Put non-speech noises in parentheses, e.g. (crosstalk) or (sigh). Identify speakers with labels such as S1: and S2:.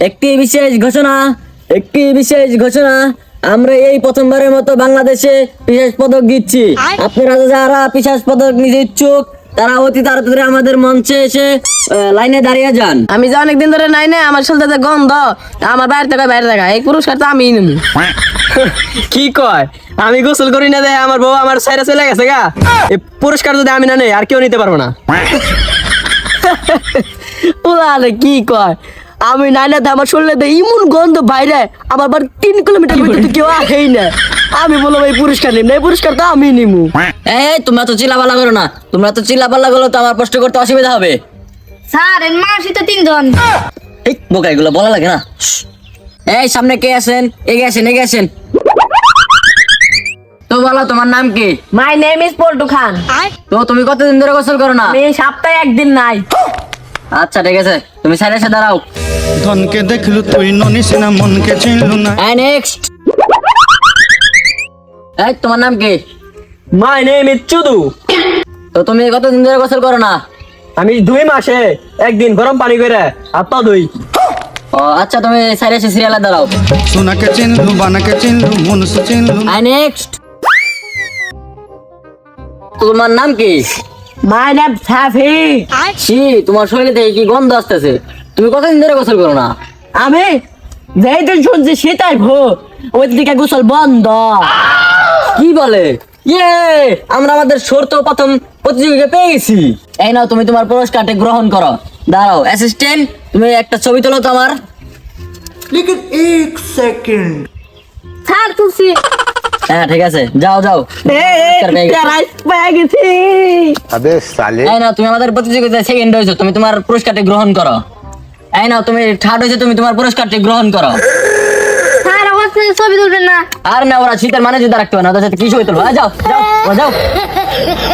S1: একটি বিশেষ ঘোষণা একটি বিশেষ ঘোষণা আমরা এই প্রথমবারের মতো বাংলাদেশে বিশেষ পদক দিচ্ছি আপনারা যারা বিশেষ পদক নিতে ইচ্ছুক তারা অতি তাড়াতাড়ি আমাদের মঞ্চে এসে লাইনে দাঁড়িয়ে যান।
S2: আমি যে অনেকদিন ধরে নাই না আমার সাথে গন্ধ আমার বাইরে থেকে বাইরে দেখা। এই পুরস্কার তো আমি নেব। (laughs)
S3: কি কয়? আমি গোসল করি না দেয় আমার বউ আমার সাইরা চলে গেছে গা। এই পুরস্কার যদি আমি না নেই আর কেউ নিতে পারব না। (laughs)
S2: ওলালে কি কয়? আমি নাই না আমার শরীরে ইমন গন্ধ বাইরে। আমার বার তিন কিলোমিটার ভিতরে তো কেউ আসেই না। আমি বললাম এই পুরস্কার নিম এই পুরস্কার তো আমি নিমু।
S1: এই তোমরা তো চিল্লাপাল্লা করো না। তোমরা তো চিল্লাপাল্লা করলে তো আমার প্রশ্ন করতে অসুবিধা হবে।
S4: স্যার এর মাসি তো তিনজন।
S1: এই বোকা এগুলো বলা লাগে না। এই সামনে কে আছেন? এগিয়ে আসেন এগিয়ে আসেন। তো বলো তোমার নাম কি?
S2: My name is Poltu Khan.
S1: তো তুমি কতদিন ধরে গোসল করো না?
S2: আমি সপ্তাহে একদিন নাই।
S1: আচ্ছা ঠিক আছে। তুমি সাইডে এসে দাঁড়াও।
S5: ধনকে দেখলু তুই ননিস না মনকে চিনলু না।
S1: এই নেক্সট এই তোমার নাম কি?
S3: মাই নেম ইজ চুদু
S1: তো তুমি কতদিন ধরে গোসল করো না?
S3: আমি দুই মাসে একদিন গরম পানি করে আর তো দুই
S1: ও আচ্ছা তুমি সাইডে এসে সিরিয়ালে দাঁড়াও।
S5: সোনাকে চিনলু বানাকে চিনলু মনুষ চিনলু।
S1: আই নেক্সট তোমার নাম কি?
S2: মাই নেম সাফি
S1: ছি তোমার শরীরে থেকে কি গন্ধ আসতেছে? তুমি কতদিন ধরে গোসল করো না?
S2: আমি যেই দিন শুনছি সেটাই ভো ওই দিকে গোসল বন্ধ।
S1: কি বলে? ইয়ে আমরা আমাদের শর্ত প্রথম প্রতিযোগিতা পেয়ে গেছি এই নাও তুমি তোমার পুরস্কারটি গ্রহণ করো। দাঁড়াও অ্যাসিস্ট্যান্ট তুমি একটা ছবি তোলো তো আমার।
S4: স্যার তুলছি।
S1: হ্যাঁ ঠিক আছে। যাও যাও। তুমি আমাদের প্রতিযোগিতা সেকেন্ড হয়েছো তুমি তোমার পুরস্কারটি গ্রহণ করো। এই নাও তুমি থার্ড হয়েছো তুমি তোমার পুরস্কারটি গ্রহণ করো।
S4: ছবি তুলবেন না।
S1: আর না ওরা শীতের মানে যদি রাখতে হবে না ওদের সাথে কিছু হইতে যাও যাও যাও।